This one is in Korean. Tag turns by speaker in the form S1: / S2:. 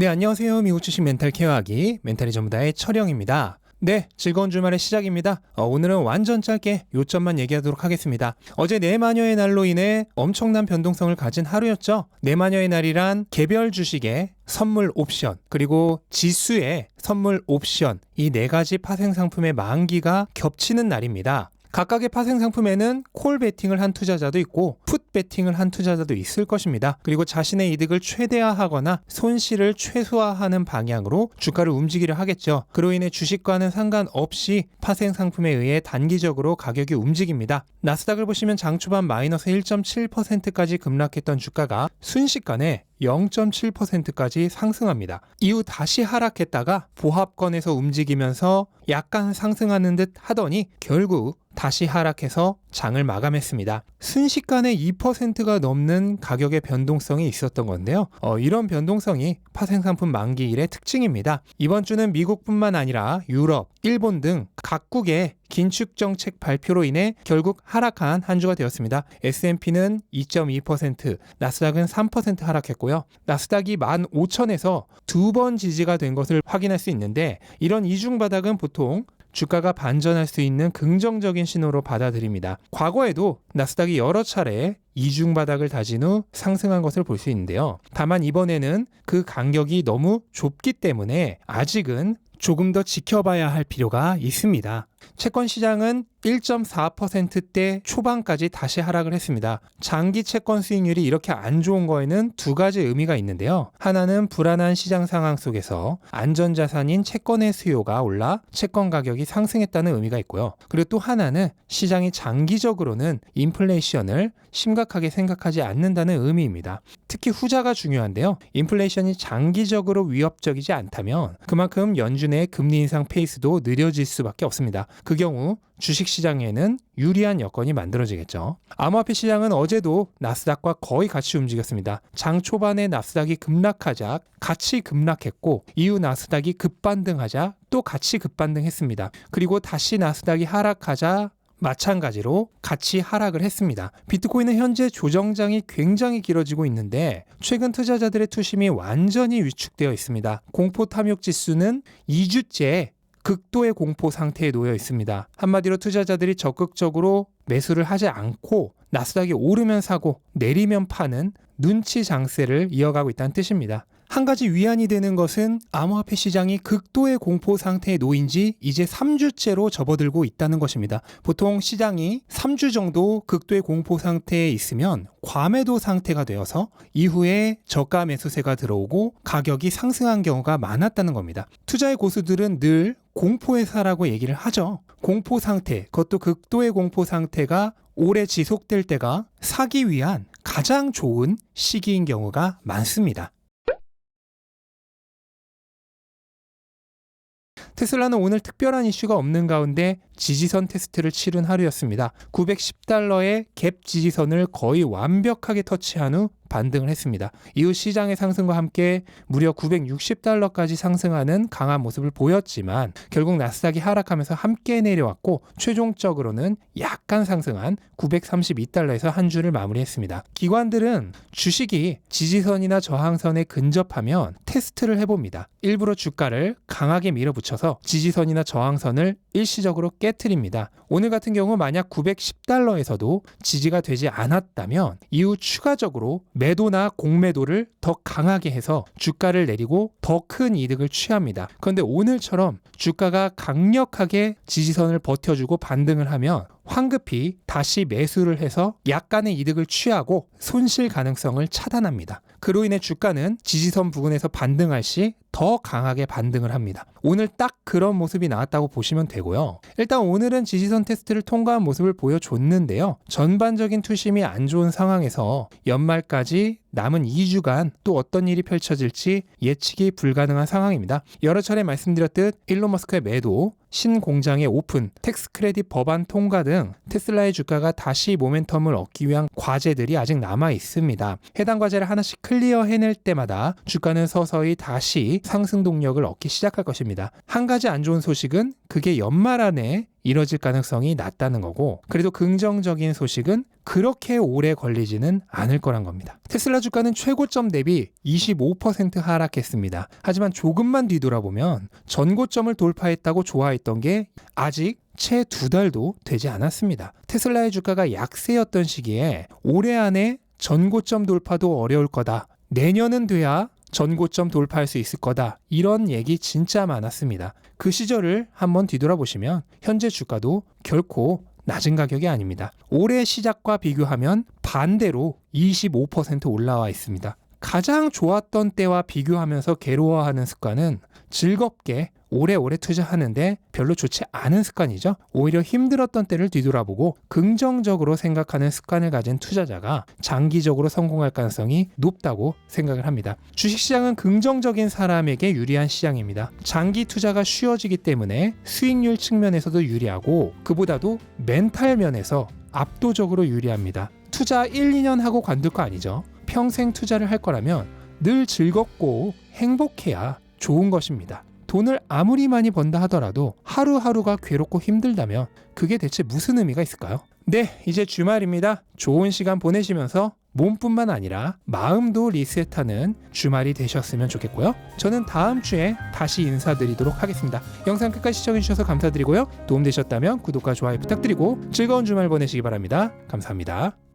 S1: 네, 안녕하세요. 미국 주식 멘탈 케어하기 멘탈이 전부다의 철영입니다. 네, 즐거운 주말의 시작입니다. 어, 오늘은 완전 짧게 요점만 얘기하도록 하겠습니다. 어제 내마녀의 날로 인해 엄청난 변동성을 가진 하루였죠. 내마녀의 날이란 개별 주식의 선물 옵션, 그리고 지수의 선물 옵션, 이 네 가지 파생 상품의 만기가 겹치는 날입니다. 각각의 파생 상품에는 콜 베팅을 한 투자자도 있고 풋 베팅을 한 투자자도 있을 것입니다. 그리고 자신의 이득을 최대화하거나 손실을 최소화하는 방향으로 주가를 움직이려 하겠죠. 그로 인해 주식과는 상관없이 파생 상품에 의해 단기적으로 가격이 움직입니다. 나스닥을 보시면 장 초반 마이너스 1.7%까지 급락했던 주가가 순식간에 0.7%까지 상승합니다. 이후 다시 하락했다가 보합권에서 움직이면서 약간 상승하는 듯 하더니 결국 다시 하락해서 장을 마감했습니다. 순식간에 2%가 넘는 가격의 변동성이 있었던 건데요. 어, 이런 변동성이 파생상품 만기일의 특징입니다. 이번 주는 미국뿐만 아니라 유럽, 일본 등 각국의 긴축 정책 발표로 인해 결국 하락한 한 주가 되었습니다. S&P는 2.2%, 나스닥은 3% 하락했고요. 나스닥이 15,000에서 두 번 지지가 된 것을 확인할 수 있는데 이런 이중 바닥은 보통 주가가 반전할 수 있는 긍정적인 신호로 받아들입니다. 과거에도 나스닥이 여러 차례 이중 바닥을 다진 후 상승한 것을 볼 수 있는데요. 다만 이번에는 그 간격이 너무 좁기 때문에 아직은 조금 더 지켜봐야 할 필요가 있습니다. 채권 시장은 1.4%대 초반까지 다시 하락을 했습니다. 장기 채권 수익률이 이렇게 안 좋은 거에는 두 가지 의미가 있는데요. 하나는 불안한 시장 상황 속에서 안전자산인 채권의 수요가 올라 채권 가격이 상승했다는 의미가 있고요. 그리고 또 하나는 시장이 장기적으로는 인플레이션을 심각하게 생각하지 않는다는 의미입니다. 특히 후자가 중요한데요. 인플레이션이 장기적으로 위협적이지 않다면 그만큼 연준의 내 금리 인상 페이스도 느려질 수밖에 없습니다. 그 경우 주식 시장에는 유리한 여건이 만들어지겠죠. 암호화폐 시장은 어제도 나스닥과 거의 같이 움직였습니다. 장 초반에 나스닥이 급락하자 같이 급락했고 이후 나스닥이 급반등하자 또 같이 급반등했습니다. 그리고 다시 나스닥이 하락하자 마찬가지로 같이 하락을 했습니다. 비트코인은 현재 조정장이 굉장히 길어지고 있는데 최근 투자자들의 투심이 완전히 위축되어 있습니다. 공포 탐욕 지수는 2주째 극도의 공포 상태에 놓여 있습니다. 한마디로 투자자들이 적극적으로 매수를 하지 않고 나스닥이 오르면 사고 내리면 파는 눈치 장세를 이어가고 있다는 뜻입니다. 한 가지 위안이 되는 것은 암호화폐 시장이 극도의 공포 상태에 놓인 지 이제 3주째로 접어들고 있다는 것입니다. 보통 시장이 3주 정도 극도의 공포 상태에 있으면 과매도 상태가 되어서 이후에 저가 매수세가 들어오고 가격이 상승한 경우가 많았다는 겁니다. 투자의 고수들은 늘 공포의사라고 얘기를 하죠. 공포 상태, 그것도 극도의 공포 상태가 오래 지속될 때가 사기 위한 가장 좋은 시기인 경우가 많습니다. 테슬라는 오늘 특별한 이슈가 없는 가운데 지지선 테스트를 치른 하루였습니다. 910달러의 갭 지지선을 거의 완벽하게 터치한 후 반등을 했습니다. 이후 시장의 상승과 함께 무려 960달러까지 상승하는 강한 모습을 보였지만 결국 나스닥이 하락하면서 함께 내려왔고 최종적으로는 약간 상승한 932달러에서 한 주를 마무리했습니다. 기관들은 주식이 지지선이나 저항선에 근접하면 테스트를 해봅니다. 일부러 주가를 강하게 밀어붙여서 지지선이나 저항선을 일시적으로 깨뜨립니다. 오늘 같은 경우 만약 910달러에서도 지지가 되지 않았다면 이후 추가적으로 매도나 공매도를 더 강하게 해서 주가를 내리고 더 큰 이득을 취합니다. 그런데 오늘처럼 주가가 강력하게 지지선을 버텨주고 반등을 하면 황급히 다시 매수를 해서 약간의 이득을 취하고 손실 가능성을 차단합니다. 그로 인해 주가는 지지선 부근에서 반등할 시 더 강하게 반등을 합니다. 오늘 딱 그런 모습이 나왔다고 보시면 되고요. 일단 오늘은 지지선 테스트를 통과한 모습을 보여줬는데요. 전반적인 투심이 안 좋은 상황에서 연말까지 남은 2주간 또 어떤 일이 펼쳐질지 예측이 불가능한 상황입니다. 여러 차례 말씀드렸듯 일론 머스크의 매도, 신공장의 오픈, 텍스 크레딧 법안 통과 등 테슬라의 주가가 다시 모멘텀을 얻기 위한 과제들이 아직 남아 있습니다. 해당 과제를 하나씩 클리어 해낼 때마다 주가는 서서히 다시 상승 동력을 얻기 시작할 것입니다. 한 가지 안 좋은 소식은 그게 연말 안에 이뤄질 가능성이 낮다는 거고 그래도 긍정적인 소식은 그렇게 오래 걸리지는 않을 거란 겁니다. 테슬라 주가는 최고점 대비 25% 하락했습니다. 하지만 조금만 뒤돌아보면 전고점을 돌파했다고 좋아했던 게 아직 채 두 달도 되지 않았습니다. 테슬라의 주가가 약세였던 시기에 올해 안에 전고점 돌파도 어려울 거다. 내년은 돼야 전고점 돌파할 수 있을 거다. 이런 얘기 진짜 많았습니다. 그 시절을 한번 뒤돌아보시면 현재 주가도 결코 낮은 가격이 아닙니다. 올해 시작과 비교하면 반대로 25% 올라와 있습니다. 가장 좋았던 때와 비교하면서 괴로워하는 습관은 즐겁게 오래오래 투자하는데 별로 좋지 않은 습관이죠. 오히려 힘들었던 때를 뒤돌아보고 긍정적으로 생각하는 습관을 가진 투자자가 장기적으로 성공할 가능성이 높다고 생각을 합니다. 주식시장은 긍정적인 사람에게 유리한 시장입니다. 장기 투자가 쉬워지기 때문에 수익률 측면에서도 유리하고 그보다도 멘탈 면에서 압도적으로 유리합니다. 투자 1, 2년 하고 관둘 거 아니죠. 평생 투자를 할 거라면 늘 즐겁고 행복해야 좋은 것입니다. 돈을 아무리 많이 번다 하더라도 하루하루가 괴롭고 힘들다면 그게 대체 무슨 의미가 있을까요? 네, 이제 주말입니다. 좋은 시간 보내시면서 몸뿐만 아니라 마음도 리셋하는 주말이 되셨으면 좋겠고요. 저는 다음 주에 다시 인사드리도록 하겠습니다. 영상 끝까지 시청해주셔서 감사드리고요. 도움되셨다면 구독과 좋아요 부탁드리고 즐거운 주말 보내시기 바랍니다. 감사합니다.